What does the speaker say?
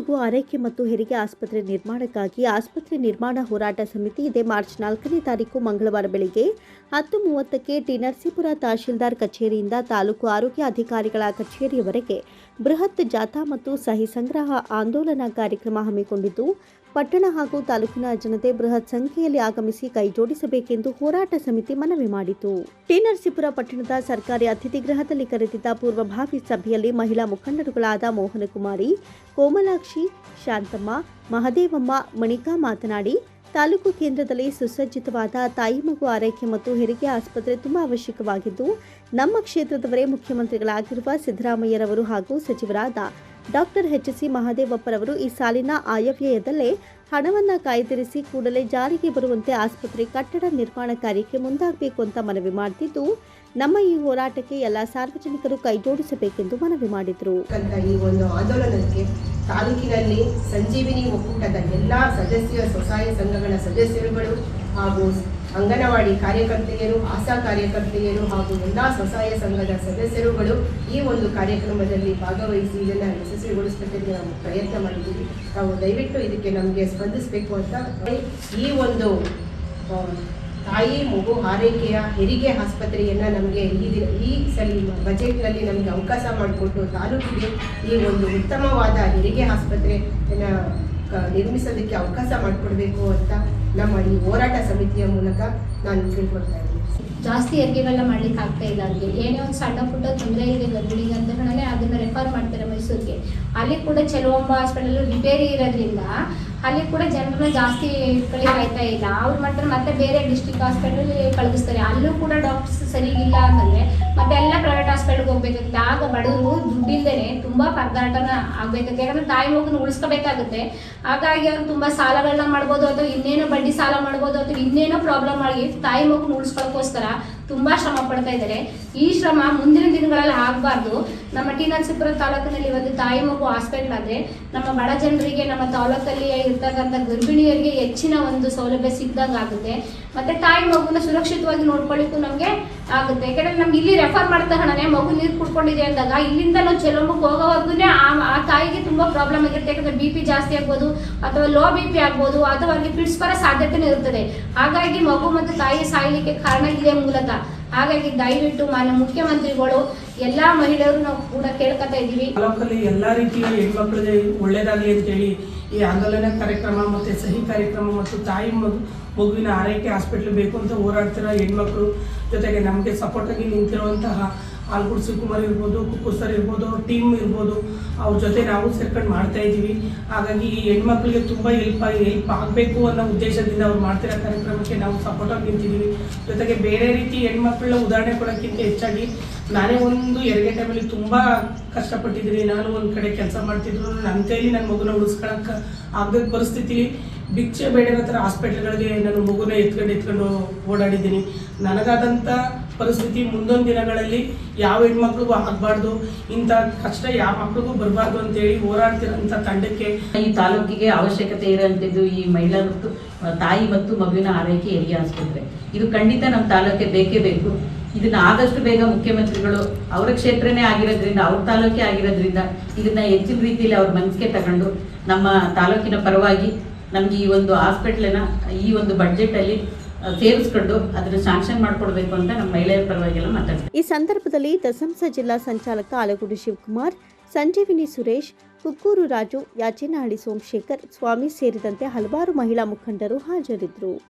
ಮಗು ಆರೈಕೆ ಮತ್ತು ಹೆರಿಗೆ ಆಸ್ಪತ್ರೆ ನಿರ್ಮಾಣಕ್ಕಾಗಿ ಆಸ್ಪತ್ರೆ ನಿರ್ಮಾಣ ಹೋರಾಟ ಸಮಿತಿ ಇದೇ. ಮಾರ್ಚ್ ನಾಲ್ಕನೇ ತಾರೀಕು ಮಂಗಳವಾರ ಬೆಳಿಗ್ಗೆ ಹತ್ತು ಮೂವತ್ತಕ್ಕೆ ಟಿ ನರಸೀಪುರ ತಹಶೀಲ್ದಾರ್ ಕಚೇರಿಯಿಂದ ತಾಲೂಕು ಆರೋಗ್ಯ ಅಧಿಕಾರಿಗಳ ಕಚೇರಿಯವರೆಗೆ ಬೃಹತ್ ಜಾಥಾ ಮತ್ತು ಸಹಿ ಸಂಗ್ರಹ ಆಂದೋಲನ ಕಾರ್ಯಕ್ರಮ ಹಮ್ಮಿಕೊಂಡಿದ್ದು, ಪಟ್ಟಣ ಹಾಗೂ ತಾಲೂಕಿನ ಜನತೆ ಬೃಹತ್ ಸಂಖ್ಯೆಯಲ್ಲಿ ಆಗಮಿಸಿ ಕೈಜೋಡಿಸಬೇಕೆಂದು ಹೋರಾಟ ಸಮಿತಿ ಮನವಿ ಮಾಡಿತು. ಟಿನರ್ಸಿಪುರ ನರಸೀಪುರ ಪಟ್ಟಣದ ಸರ್ಕಾರಿ ಅತಿಥಿ ಗೃಹದಲ್ಲಿ ಕರೆದಿದ್ದ ಪೂರ್ವಭಾವಿ ಸಭೆಯಲ್ಲಿ ಮಹಿಳಾ ಮುಖಂಡರುಗಳಾದ ಮೋಹನಕುಮಾರಿ, ಕೋಮಲಾಕ್ಷಿ, ಶಾಂತಮ್ಮ, ಮಹದೇವಮ್ಮ, ಮಣಿಕಾ ಮಾತನಾಡಿ ತಾಲೂಕು ಕೇಂದ್ರದಲ್ಲಿ ಸುಸಜ್ಜಿತವಾದ ತಾಯಿ ಮಗು ಆರೈಕೆ ಮತ್ತು ಹೆರಿಗೆ ಆಸ್ಪತ್ರೆ ತುಂಬಾ ಅವಶ್ಯಕವಾಗಿದ್ದು, ನಮ್ಮ ಕ್ಷೇತ್ರದವರೇ ಮುಖ್ಯಮಂತ್ರಿಗಳಾಗಿರುವ ಸಿದ್ದರಾಮಯ್ಯರವರು ಹಾಗೂ ಸಚಿವರಾದ ಡಾಕ್ಟರ್ ಎಚ್ ಸಿ ಮಹದೇವಪ್ಪರವರು ಈ ಸಾಲಿನ ಆಯವ್ಯಯದಲ್ಲೇ ಹಣವನ್ನು ಕಾಯ್ದಿರಿಸಿ ಕೂಡಲೇ ಜಾರಿಗೆ ಬರುವಂತೆ ಆಸ್ಪತ್ರೆ ಕಟ್ಟಡ ನಿರ್ಮಾಣ ಕಾರ್ಯಕ್ಕೆ ಮುಂದಾಗಬೇಕು ಅಂತ ಮನವಿ ಮಾಡುತ್ತಿದ್ದು ನಮ್ಮ ಈ ಹೋರಾಟಕ್ಕೆ ಎಲ್ಲ ಸಾರ್ವಜನಿಕರು ಕೈಜೋಡಿಸಬೇಕೆಂದು ಮನವಿ ಮಾಡಿದರು. ಈ ಒಂದು ಆಂದೋಲನಕ್ಕೆ ತಾಲೂಕಿನಲ್ಲಿ ಸಂಜೀವಿನಿ ಒಕ್ಕೂಟದ ಎಲ್ಲ ಸದಸ್ಯ, ಸ್ವಸಹಾಯ ಸಂಘಗಳ ಸದಸ್ಯರುಗಳು ಹಾಗೂ ಅಂಗನವಾಡಿ ಕಾರ್ಯಕರ್ತೆಯರು, ಆಶಾ ಕಾರ್ಯಕರ್ತೆಯರು ಹಾಗೂ ಎಲ್ಲ ಸ್ವಸಹಾಯ ಸಂಘದ ಸದಸ್ಯರುಗಳು ಈ ಒಂದು ಕಾರ್ಯಕ್ರಮದಲ್ಲಿ ಭಾಗವಹಿಸಿ ಇದನ್ನು ಯಶಸ್ವಿಗೊಳಿಸಬೇಕೆಂದು ನಾವು ಪ್ರಯತ್ನ ಮಾಡಿದ್ದೀವಿ. ನಾವು ದಯವಿಟ್ಟು ಇದಕ್ಕೆ ನಮಗೆ ಸ್ಪಂದಿಸಬೇಕು ಅಂತ ಈ ಒಂದು ತಾಯಿ ಮಗು ಆರೈಕೆಯ ಹೆರಿಗೆ ಆಸ್ಪತ್ರೆಯನ್ನು ನಮಗೆ ಈ ದಿನ, ಈ ಸಲ ಬಜೆಟ್ನಲ್ಲಿ ನಮಗೆ ಅವಕಾಶ ಮಾಡಿಕೊಟ್ಟು ತಾಲೂಕಿಗೆ ಈ ಒಂದು ಉತ್ತಮವಾದ ಹೆರಿಗೆ ಆಸ್ಪತ್ರೆಯನ್ನು ನಿರ್ಮಿಸೋದಕ್ಕೆ ಅವಕಾಶ ಮಾಡಿಕೊಡ್ಬೇಕು ಅಂತ ನಮ್ಮ ಈ ಹೋರಾಟ ಸಮಿತಿಯ ಮೂಲಕ ನಾನು ಕೇಳ್ಕೊಳ್ತಾ ಇದ್ದೀನಿ. ಜಾಸ್ತಿ ಹೆರಿಗೆಗಳನ್ನ ಮಾಡ್ಲಿಕ್ಕೆ ಆಗ್ತಾ ಇಲ್ಲ ಅಲ್ಲಿ ಏನೇ ಒಂದು ಸಣ್ಣ ಪುಟ್ಟ ತೊಂದರೆ ಇದೆ ಗರ್ಭಿಣಿಗೆ ಅಂತ ಹೇಳಿ ಅದನ್ನ ರೆಫರ್ ಮಾಡ್ತಾರೆ ಮೈಸೂರಿಗೆ. ಅಲ್ಲಿ ಕೂಡ ಚೆಲುವಂಬ ಹಾಸ್ಪಿಟಲ್ ರಿಪೇರಿ ಇರೋದ್ರಿಂದ ಅಲ್ಲಿ ಕೂಡ ಜನರನ್ನ ಜಾಸ್ತಿ ಕಳಿಕಾಯ್ತಾ ಇಲ್ಲ. ಅವ್ರು ಮಾಡ್ತಾರೆ ಮತ್ತೆ ಬೇರೆ ಡಿಸ್ಟಿಕ್ ಹಾಸ್ಪಿಟಲ್ ಕಳಿಸ್ತಾರೆ. ಅಲ್ಲೂ ಕೂಡ ಡಾಕ್ಟರ್ಸ್ ಸರಿಗಿಲ್ಲ ಅಂತಂದ್ರೆ ಎಲ್ಲ ಪ್ರೈವೇಟ್ ಹಾಸ್ಪಿಟಲ್ಗೆ ಹೋಗ್ಬೇಕಾಗುತ್ತೆ ಆಗ ಬಡವರು ದುಡ್ಡಿಲ್ದೇನೆ ತುಂಬಾ ಪರದಾಟನ ಆಗ್ಬೇಕಾಗುತ್ತೆ ಯಾಕಂದ್ರೆ ತಾಯಿ ಮಗುನ ಉಳಿಸ್ಕೋಬೇಕಾಗುತ್ತೆ. ಹಾಗಾಗಿ ಅವ್ರು ತುಂಬಾ ಸಾಲಗಳನ್ನ ಮಾಡ್ಬೋದು, ಅಥವಾ ಇನ್ನೇನೋ ಬಡ್ಡಿ ಸಾಲ ಮಾಡ್ಬೋದು, ಅಥವಾ ಇನ್ನೇನೋ ಪ್ರಾಬ್ಲಮ್ ಆಗಿ ತಾಯಿ ಮಗುನ ಉಳಿಸ್ಕೊಳ್ಳೋಕ್ಕೋಸ್ಕರ ತುಂಬಾ ಶ್ರಮ ಪಡ್ತಾ ಇದ್ದಾರೆ. ಈ ಶ್ರಮ ಮುಂದಿನ ದಿನಗಳಲ್ಲಿ ಆಗಬಾರ್ದು. ನಮ್ಮ ಟಿ ನರಸೀಪುರ ತಾಲೂಕಿನಲ್ಲಿ ಒಂದು ತಾಯಿ ಮಗು ಹಾಸ್ಪಿಟಲ್ ಆದ್ರೆ ನಮ್ಮ ಬಡ ಜನರಿಗೆ, ನಮ್ಮ ತಾಲೂಕಲ್ಲಿ ಇರ್ತಕ್ಕಂಥ ಗರ್ಭಿಣಿಯರಿಗೆ ಹೆಚ್ಚಿನ ಒಂದು ಸೌಲಭ್ಯ ಸಿಕ್ಕಿದಂಗೆ ಆಗುತ್ತೆ. ಮತ್ತೆ ತಾಯಿ ಮಗುನ ಸುರಕ್ಷಿತವಾಗಿ ನೋಡ್ಕೊಳ್ಳಿಕ್ಕೂ ನಮಗೆ ಆಗುತ್ತೆ. ಯಾಕಂದ್ರೆ ನಮ್ಗೆ ಇಲ್ಲಿ ರೆಫರ್ ಮಾಡ್ತಾ ಹಣನೆ ಮಗು ನೀರು ಕುಡ್ಕೊಂಡಿದೆ ಅಂದಾಗ ಇಲ್ಲಿಂದ ನಾವು ಚೆಲುಂಬಕ್ಕೆ ಹೋಗೋವರೆಗೂ ಆ ಆ ತಾಯಿಗೆ ತುಂಬಾ ಪ್ರಾಬ್ಲಮ್ ಆಗಿರುತ್ತೆ. ಯಾಕಂದ್ರೆ ಬಿ ಪಿ ಜಾಸ್ತಿ ಆಗ್ಬೋದು, ಅಥವಾ ಲೋ ಬಿ ಪಿ ಆಗ್ಬೋದು, ಅಥವಾ ಅಲ್ಲಿ ಪಿಡ್ಸ್ ಬರೋ ಸಾಧ್ಯತೆನೂ ಇರ್ತದೆ. ಹಾಗಾಗಿ ಮಗು ಮತ್ತು ತಾಯಿ ಸಾಯಲಿಕ್ಕೆ ಕಾರಣ ಇದೆ ಮೂಲತಃ. ಹಾಗಾಗಿ ದಯವಿಟ್ಟು ಮಾನ್ಯ ಮುಖ್ಯಮಂತ್ರಿಗಳು, ಎಲ್ಲಾ ಮಹಿಳೆಯರು ನಾವು ಕೂಡ ಕೇಳ್ಕೊತಾ ಇದೀವಿ ತಾಲೂಕಲ್ಲಿ ಎಲ್ಲಾ ರೀತಿಯ ಹೆಣ್ಮಕ್ಳಿಗೆ ಒಳ್ಳೇದಾಗಲಿ ಅಂತೇಳಿ ಈ ಆಂದೋಲನ ಕಾರ್ಯಕ್ರಮ ಮತ್ತೆ ಸಹಿ ಕಾರ್ಯಕ್ರಮ ಮತ್ತು ತಾಯಿ ಮಗು, ಮಗುವಿನ ಆರೈಕೆ ಹಾಸ್ಪಿಟ್ಲ್ ಬೇಕು ಅಂತ ಹೋರಾಡ್ತಿರೋ ಹೆಣ್ಮಕ್ಳು ಜೊತೆಗೆ ನಮಗೆ ಸಪೋರ್ಟಾಗಿ ನಿಂತಿರುವಂತಹ ಆಲ್ಗುಡ್ ಶಿವಕುಮಾರ್ ಇರ್ಬೋದು ಕುಕ್ಕು ಸರ್ ಇರ್ಬೋದು ಟೀಮ್ ಇರ್ಬೋದು, ಅವ್ರ ಜೊತೆ ನಾವು ಸೇರ್ಕೊಂಡು ಮಾಡ್ತಾ ಇದ್ದೀವಿ. ಹಾಗಾಗಿ ಈ ಹೆಣ್ಮಕ್ಳಿಗೆ ತುಂಬ ಹೆಲ್ಪ್ ಹೆಲ್ಪ್ ಆಗಬೇಕು ಅನ್ನೋ ಉದ್ದೇಶದಿಂದ ಅವ್ರು ಮಾಡ್ತಿರೋ ಕಾರ್ಯಕ್ರಮಕ್ಕೆ ನಾವು ಸಪೋರ್ಟಾಗಿ ನಿಂತಿದ್ದೀವಿ. ಜೊತೆಗೆ ಬೇರೆ ರೀತಿ ಹೆಣ್ಮಕ್ಳನ್ನ ಉದಾಹರಣೆ ಕೊಡೋಕ್ಕಿಂತ ಹೆಚ್ಚಾಗಿ ನಾನೇ ಒಂದು ಎರಡು ಗಂಟೆ ಮೇಲೆ ತುಂಬ ಕಷ್ಟಪಟ್ಟಿದ್ದೀನಿ. ನಾನು ಒಂದು ಕಡೆ ಕೆಲಸ ಮಾಡ್ತಿದ್ರು, ನನ್ನ ಕೈಲಿ ನನ್ನ ಮಗುನ ಉಳಿಸ್ಕೊಳಕ್ಕೆ ಆಗದ ಪರಿಸ್ಥಿತಿ. ಭಿಕ್ಷೆ ಬೇಡ ಹತ್ರ ಹಾಸ್ಪಿಟ್ಲ್ಗಳಿಗೆ ನನ್ನ ಮಗುನ ಎತ್ಕೊಂಡು ಎತ್ಕೊಂಡು ಓಡಾಡಿದ್ದೀನಿ. ನನಗಾದಂಥ ಪರಿಸ್ಥಿತಿ ಮುಂದೊಂದು ದಿನಗಳಲ್ಲಿ ಯಾವ ಹೆಣ್ಮಕ್ಳಿಗೂ ಆಗಬಾರ್ದು. ಇಂಥ ಕಷ್ಟ ಯಾವ ಮಕ್ಳಿಗೂ ಬರಬಾರ್ದು ಅಂತೇಳಿ ಹೋರಾಡ್ತಿರೋಂಥ ತಂಡಕ್ಕೆ ಈ ತಾಲೂಕಿಗೆ ಅವಶ್ಯಕತೆ ಇರುವಂಥದ್ದು ಈ ಮಹಿಳಾ ಮತ್ತು ತಾಯಿ ಮತ್ತು ಮಗುವಿನ ಆರೈಕೆ ಹೆರಿಗೆ ಆಸ್ಪತ್ರೆ ಇದು ಖಂಡಿತ ನಮ್ಮ ತಾಲೂಕಿಗೆ ಬೇಕೇ ಬೇಕು. ಇದನ್ನ ಆದಷ್ಟು ಬೇಗ ಮುಖ್ಯಮಂತ್ರಿಗಳು ಅವರ ಕ್ಷೇತ್ರನೇ ಆಗಿರೋದ್ರಿಂದ, ಅವ್ರ ತಾಲೂಕೇ ಆಗಿರೋದ್ರಿಂದ ಇದನ್ನ ಹೆಚ್ಚಿನ ರೀತಿಯಲ್ಲಿ ಅವ್ರ ಮನಸ್ಸಿಗೆ ತಗೊಂಡು ನಮ್ಮ ತಾಲೂಕಿನ ಪರವಾಗಿ ನಮ್ಗೆ ಈ ಒಂದು ಹಾಸ್ಪಿಟ್ಲನ್ನ, ಈ ಒಂದು ಬಡ್ಜೆಟಲ್ಲಿ ಸೇರಿಸ್ಕೊಂಡು ಅದನ್ನ ಶಾಂಕ್ಷನ್ ಮಾಡ್ಕೊಡ್ಬೇಕು ಅಂತ ನಮ್ಮ ಮಹಿಳೆಯರ ಪರವಾಗಿಲ್ಲ ಮಾತಾಡ್ತಾರೆ ಈ ಸಂದರ್ಭದಲ್ಲಿ ದಸಂಸ ಜಿಲ್ಲಾ ಸಂಚಾಲಕ ಆಲಗುಡಿ ಶಿವಕುಮಾರ್, ಸಂಜೀವಿನಿ ಸುರೇಶ್, ಕುಕ್ಕೂರು ರಾಜು, ಯಾಚೇನಹಳ್ಳಿ ಸೋಮಶೇಖರ್, ಸ್ವಾಮಿ ಸೇರಿದಂತೆ ಹಲವಾರು ಮಹಿಳಾ ಮುಖಂಡರು ಹಾಜರಿದ್ದರು.